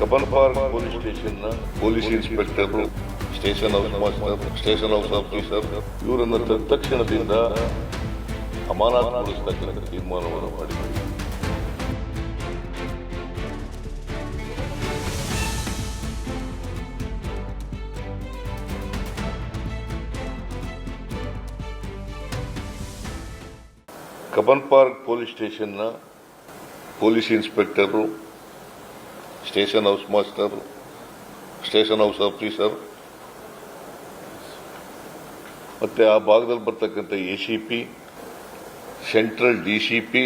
Cubbon park police ಸ್ಟೇಷನ್ನ police inspector station house master, station house officer. ಇವರನ್ನು ತಕ್ಷಣದಿಂದ ಅಮಾನತುಗೊಳಿಸ್ತಕ್ಕಂಥ ತೀರ್ಮಾನವನ್ನು ಮಾಡಿದ್ದಾರೆ. Cubbon park police ಸ್ಟೇಷನ್ನ police inspector station house master station house officer ಮತ್ತು ಆ ಭಾಗದಲ್ಲಿ ಬರ್ತಕ್ಕಂಥ A C P central D C P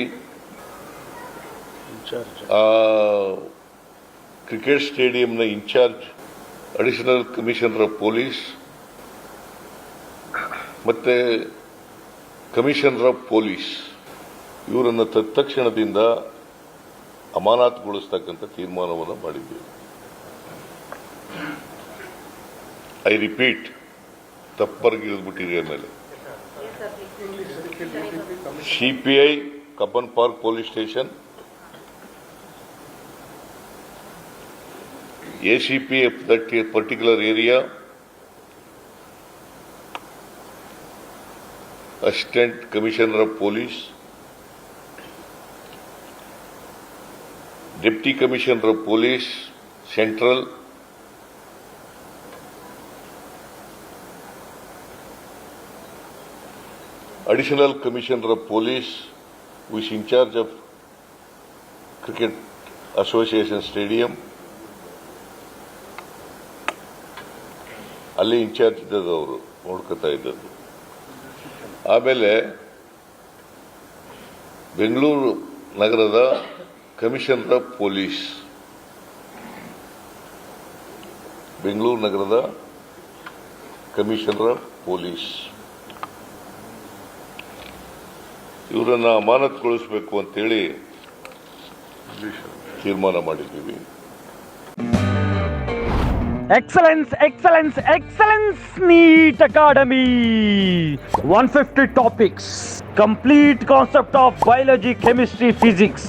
cricket ಸ್ಟೇಡಿಯಂನ incharge additional commissioner of police ಮತ್ತು ಕಮಿಷನರ್ ಆಫ್ ಪೊಲೀಸ್ ಇವರನ್ನು ತತ್ಕ್ಷಣದಿಂದ ಅಮಾನತುಗೊಳಿಸ್ತಕ್ಕಂಥ ತೀರ್ಮಾನವನ್ನು ಮಾಡಿದ್ದೇವೆ. ಐ ರಿಪೀಟ್ ತಪ್ಪರ್ಗಿ ಇಳಿದ್ಬಿಟ್ಟಿದೆ ಮೇಲೆ CPI Cubbon park police station ACP that particular area assistant commissioner of police deputy commissioner of police central additional commissioner of police was incharge of cricket association stadium ಅಲ್ಲಿ incharge ಇದ್ದದ್ದು ಅವರು, ನೋಡ್ಕೊತಾ ಇದ್ದದ್ದು. ಆಮೇಲೆ ಬೆಂಗಳೂರು ನಗರದ ಕಮಿಷನರ್ ಆಫ್ ಪೊಲೀಸ್. ಬೆಂಗಳೂರು ನಗರದ commissioner of police. ಇವರನ್ನ ಅಮಾನತ್ಗೊಳಿಸಬೇಕು ಅಂತೇಳಿ ತೀರ್ಮಾನ ಮಾಡಿದ್ದೀವಿ. Excellence excellence excellence NEET academy one fifty topics complete concept of biology chemistry physics